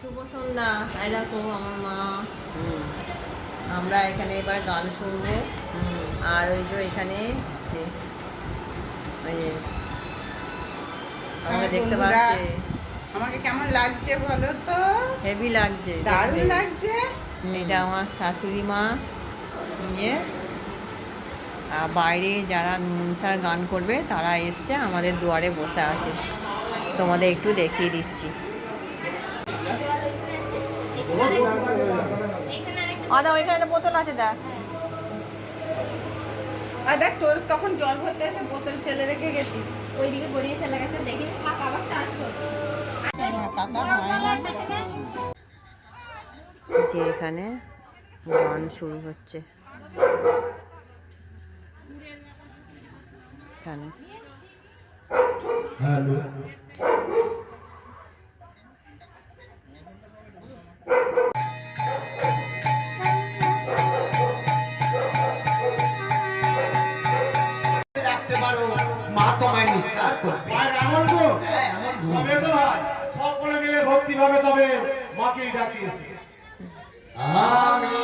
শুভ সন্ধ্যা। এই দেখো আমার মা। আমরা এখানে এবার গান শুনব। আর ওই যে এখানে ওই যে আমরা দেখতে পাচ্ছি আমাকে কেমন লাগছে বলো তো? হেভি লাগছে দারুণ লাগছে। এটা আমার শাশুড়ি মা যে আর বাইরে যারা মনসার গান করবে তারা এসছে আমাদের দুয়ারে বসে আছে। তোমাদের একটু দেখিয়ে দিচ্ছি। আদা ওইখানে একটা বোতল আছে দা আর দেখ তোর তখন জল ভরতে এসে বোতল ফেলে রেখে গেছিস। ওইদিকে গড়িয়ে চলে গেছে দেখি থাক আবার টাচ যে এখানে গান শুরু হচ্ছে। এখানে। তোমায় নিস্তার করবে। এমন গো তবে তো ভাই সকলে মিলে ভক্তি ভাবে তবে মাকে ডাকিয়েছে। আমি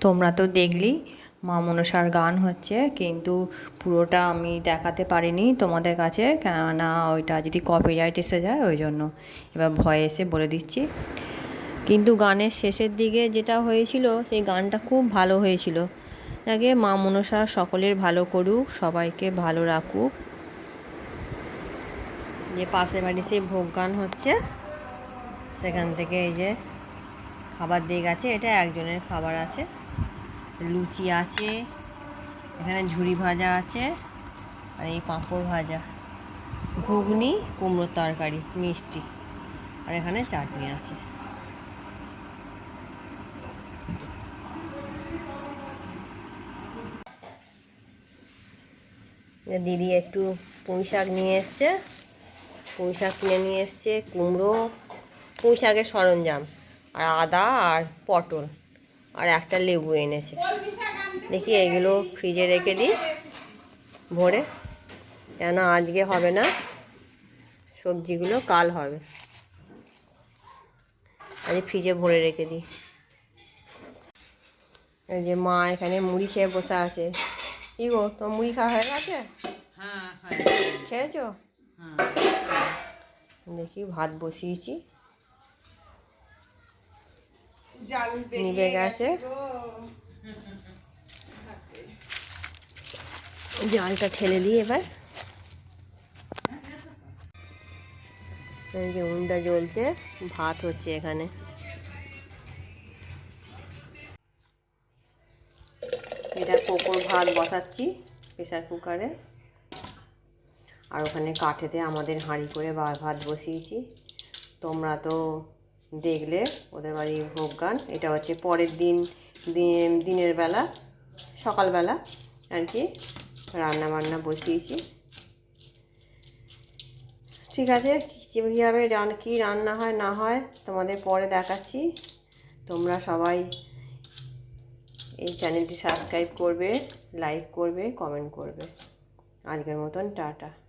তোমরা তো দেখলি, মা মনসার গান হচ্ছে, কিন্তু পুরোটা আমি দেখাতে পারিনি তোমাদের কাছে, কেননা ওইটা যদি কপিরাইট এসে যায় ওই জন্য। এবার ভয়ে এসে বলে দিচ্ছি। কিন্তু গানের শেষের দিকে যেটা হয়েছিল, সেই গানটা খুব ভালো হয়েছিল। আগে মা মনসা সকলের ভালো করুক, সবাইকে ভালো রাখুক। যে পাশের বাড়ি সেই ভোগ গান হচ্ছে, সেখান থেকে এই যে খাবার দিয়ে গেছে, এটা একজনের খাবার আছে। লুচি আছে, এখানে ঝুড়ি ভাজা আছে, আর এই পাঁপড় ভাজা। ঘুগনি, কুমড়োর তরকারি, মিষ্টি, আর এখানে চাটনি আছে। দিদি একটু পুঁই শাক নিয়ে এসছে। পুঁই শাক কিনে নিয়ে এসছে, কুমড়ো, পুঁই শাকের সরঞ্জাম, আর আদা আর পটল। আর একটা লেবু এনেছে। দেখি এগুলো ফ্রিজে রেখে দিই ভরে। কেন আজকে হবে না? সবজিগুলো কাল হবে। আজ ফ্রিজে ভরে রেখে দিই। এই যে মা এখানে মুড়ি খেয়ে বসে আছে। কি গো তোমার মুড়ি খাওয়া হয়ে গেছে? হ্যাঁ হ্যাঁ খেয়েছো? হ্যাঁ। দেখি ভাত বসিয়েছি। জাল নিভে গেছে। জালটা ঠেলে দিই এবার। এই যে উনুনটা জ্বলছে ভাত হচ্ছে এখানে। এটা কোকোর ভাত বসাচ্ছি প্রেসার কুকারে। আর ওখানে কাঠেতে আমাদের হাঁড়ি করে ভাত বসিয়েছি। তোমরা তো দেখলে ওদের বাড়ি ভোগ গান। এটা হচ্ছে পরের দিন, দিন- দিনের বেলা, সকালবেলা আর কি রান্না বান্না বসিয়েছি। ঠিক আছে কীভাবে কী রান্না হয়, না হয় তোমাদের পরে দেখাচ্ছি। তোমরা সবাই এই চ্যানেলটি সাবস্ক্রাইব করবে, লাইক করবে, কমেন্ট করবে। আজকের মতন, টাটা।